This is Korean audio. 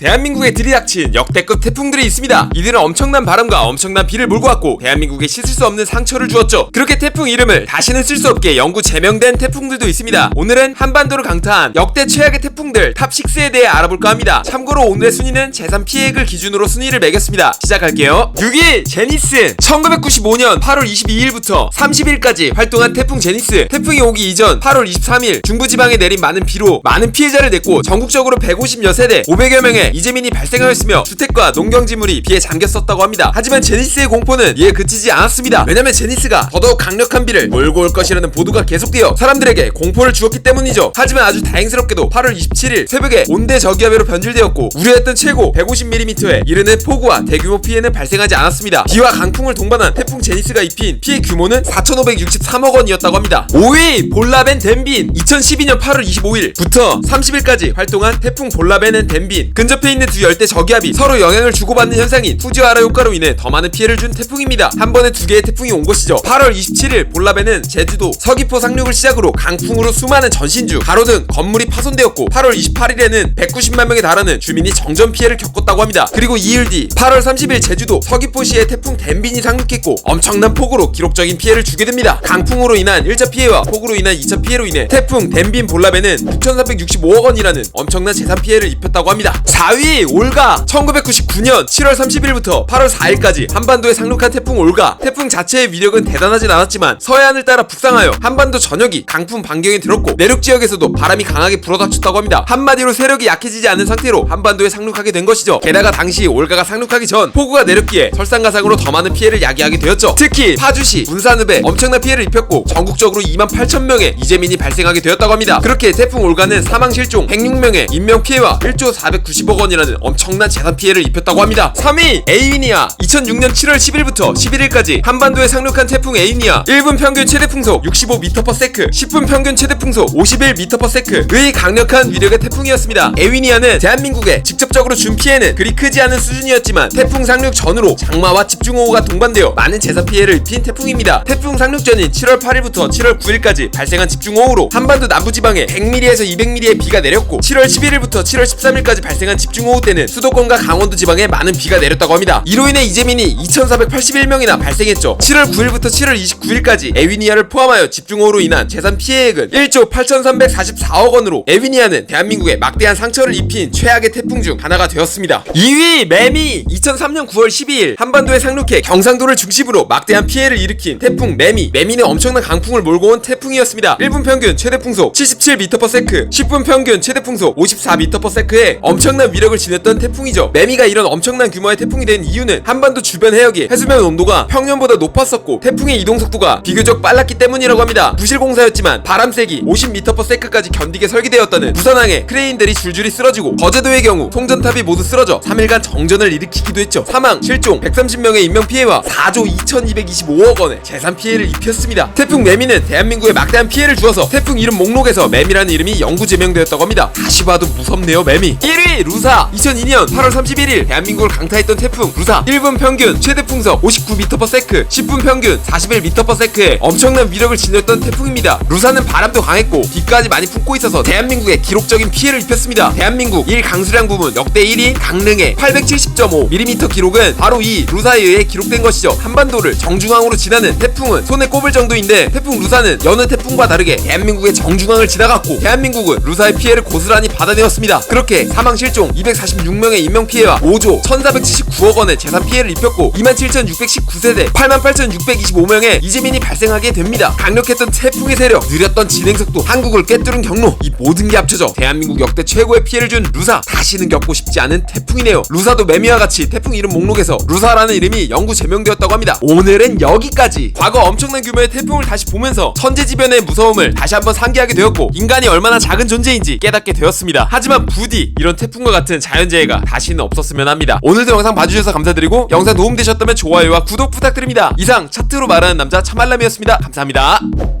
대한민국에 들이닥친 역대급 태풍들이 있습니다. 이들은 엄청난 바람과 엄청난 비를 몰고 왔고 대한민국에 씻을 수 없는 상처를 주었죠. 그렇게 태풍 이름을 다시는 쓸 수 없게 영구 제명된 태풍들도 있습니다. 오늘은 한반도를 강타한 역대 최악의 태풍들 탑 6에 대해 알아볼까 합니다. 참고로 오늘의 순위는 재산 피해액을 기준으로 순위를 매겼습니다. 시작할게요. 6위 제니스 1995년 8월 22일부터 30일까지 활동한 태풍 제니스 태풍이 오기 이전 8월 23일 중부지방에 내린 많은 비로 많은 피해자를 냈고 전국적으로 150여 세대 500여 명의 이재민이 발생하였으며 주택과 농경지물이 비에 잠겼었다고 합니다. 하지만 제니스의 공포는 이에 그치지 않았습니다. 왜냐면 제니스가 더더욱 강력한 비를 몰고 올 것이라는 보도가 계속되어 사람들에게 공포를 주었기 때문이죠. 하지만 아주 다행스럽게도 8월 27일 새벽에 온대 저기압으로 변질되었고 우려했던 최고 150mm에 이르는 폭우와 대규모 피해는 발생하지 않았습니다. 비와 강풍을 동반한 태풍 제니스가 입힌 피해 규모는 4,563억 원이었다고 합니다. 5위 볼라벤 덴빈 2012년 8월 25일부터 30일까지 활동한 태풍 볼라벤은 덴빈 근접 해 있는 두 열대 저기압이 서로 영향을 주고받는 현상인 푸지와라 효과로 인해 더 많은 피해를 준 태풍입니다. 한 번에 두 개의 태풍이 온 것이죠. 8월 27일 볼라벤은 제주도 서귀포 상륙을 시작으로 강풍으로 수많은 전신주, 가로 등 건물이 파손되었고 8월 28일에는 190만 명에 달하는 주민이 정전 피해를 겪었다고 합니다. 그리고 2일 뒤 8월 30일 제주도 서귀포시에 태풍 덴빈이 상륙했고 엄청난 폭우로 기록적인 피해를 주게 됩니다. 강풍으로 인한 1차 피해와 폭우로 인한 2차 피해로 인해 태풍 덴빈 볼라벤은 6,365억 원이라는 엄청난 재산 피해를 입혔다고 합니다. 4위 올가 1999년 7월 30일부터 8월 4일까지 한반도에 상륙한 태풍 올가 태풍 자체의 위력은 대단하진 않았지만 서해안을 따라 북상하여 한반도 전역이 강풍 반경에 들었고 내륙 지역에서도 바람이 강하게 불어닥쳤다고 합니다. 한마디로 세력이 약해지지 않은 상태로 한반도에 상륙하게 된 것이죠. 게다가 당시 올가가 상륙하기 전 폭우가 내렸기에 설상가상으로 더 많은 피해를 야기하게 되었죠. 특히 파주시, 군산읍에 엄청난 피해를 입혔고 전국적으로 2만 8천 명의 이재민이 발생하게 되었다고 합니다. 그렇게 태풍 올가는 사망 실종 106명의 인명 피해와 1조 490억 원이라는 엄청난 재산 피해를 입혔다고 합니다. 3위 에이위니아 2006년 7월 10일부터 11일까지 한반도에 상륙한 태풍 에이니아 1분 평균 최대 풍속 65m/s, 10분 평균 최대 풍속 51m/s의 강력한 위력의 태풍이었습니다. 에이니아는 대한민국에 직접적으로 준 피해는 그리 크지 않은 수준이었지만 태풍 상륙 전후로 장마와 집중호우가 동반되어 많은 재산 피해를 입힌 태풍입니다. 태풍 상륙 전인 7월 8일부터 7월 9일까지 발생한 집중호우로 한반도 남부지방에 100mm에서 200mm의 비가 내렸고 7월 11일부터 7월 13일까지 발생한 집중호우 때는 수도권과 강원도 지방에 많은 비가 내렸다고 합니다. 이로 인해 이재민이 2,481명이나 발생했죠. 7월 9일부터 7월 29일까지 에위니아를 포함하여 집중호우로 인한 재산 피해액은 1조 8,344억 원으로 에위니아는 대한민국에 막대한 상처를 입힌 최악의 태풍 중 하나가 되었습니다. 2위 매미 2003년 9월 12일 한반도에 상륙해 경상도를 중심으로 막대한 피해를 일으킨 태풍 매미 매미는 엄청난 강풍을 몰고 온 태풍이었습니다. 1분 평균 최대 풍속 77m/s, 10분 평균 최대 풍속 54m/s의 엄청난 위력을 지녔던 태풍이죠. 매미가 이런 엄청난 규모의 태풍이 된 이유는 한반도 주변 해역의 해수면 온도가 평년보다 높았었고 태풍의 이동 속도가 비교적 빨랐기 때문이라고 합니다. 부실 공사였지만 바람 세기 50m/s까지 견디게 설계되었다는 부산항에 크레인들이 줄줄이 쓰러지고 거제도의 경우 송전탑이 모두 쓰러져 3일간 정전을 일으키기도 했죠. 사망, 실종, 130명의 인명 피해와 4조 2225억 원의 재산 피해를 입혔습니다. 태풍 매미는 대한민국에 막대한 피해를 주어서 태풍 이름 목록에서 매미라는 이름이 영구 제명되었다고 합니다. 다시 봐도 무섭네요 매미. 1위 루사 2002년 8월 31일 대한민국을 강타했던 태풍 루사 1분 평균 최대 풍속 59m/s, 10분 평균 41m/s의 엄청난 위력을 지녔던 태풍입니다. 루사는 바람도 강했고 비까지 많이 품고 있어서 대한민국에 기록적인 피해를 입혔습니다. 대한민국 1 강수량 부문 역대 1위 강릉의 870.5mm 기록은 바로 이 루사에 의해 기록된 것이죠. 한반도를 정중앙으로 지나는 태풍은 손에 꼽을 정도인데 태풍 루사는 여느 태풍과 다르게 대한민국의 정중앙을 지나갔고 대한민국은 루사의 피해를 고스란히 받아내었습니다. 그렇게 사망 실종 246명의 인명 피해와 5조 1479억 원의 재산 피해를 입혔고 27,619세대 88,625명의 이재민이 발생하게 됩니다. 강력했던 태풍의 세력, 느렸던 진행 속도, 한국을 꿰뚫은 경로 이 모든 게 합쳐져 대한민국 역대 최고의 피해를 준 루사 다시는 겪고 싶지 않은 태풍이네요. 루사도 매미와 같이 태풍 이름 목록에서 루사라는 이름이 영구 제명되었다고 합니다. 오늘은 여기까지. 과거 엄청난 규모의 태풍을 다시 보면서 천재지변의 무서움을 다시 한번 상기하게 되었고 인간이 얼마나 작은 존재인지 깨닫게 되었습니다. 하지만 부디 이런 태풍과 같은 자연재해가 다시는 없었으면 합니다. 오늘도 영상 봐주셔서 감사드리고 영상 도움되셨다면 좋아요와 구독 부탁드립니다. 이상 차트로 말하는 남자 참알람이었습니다. 감사합니다.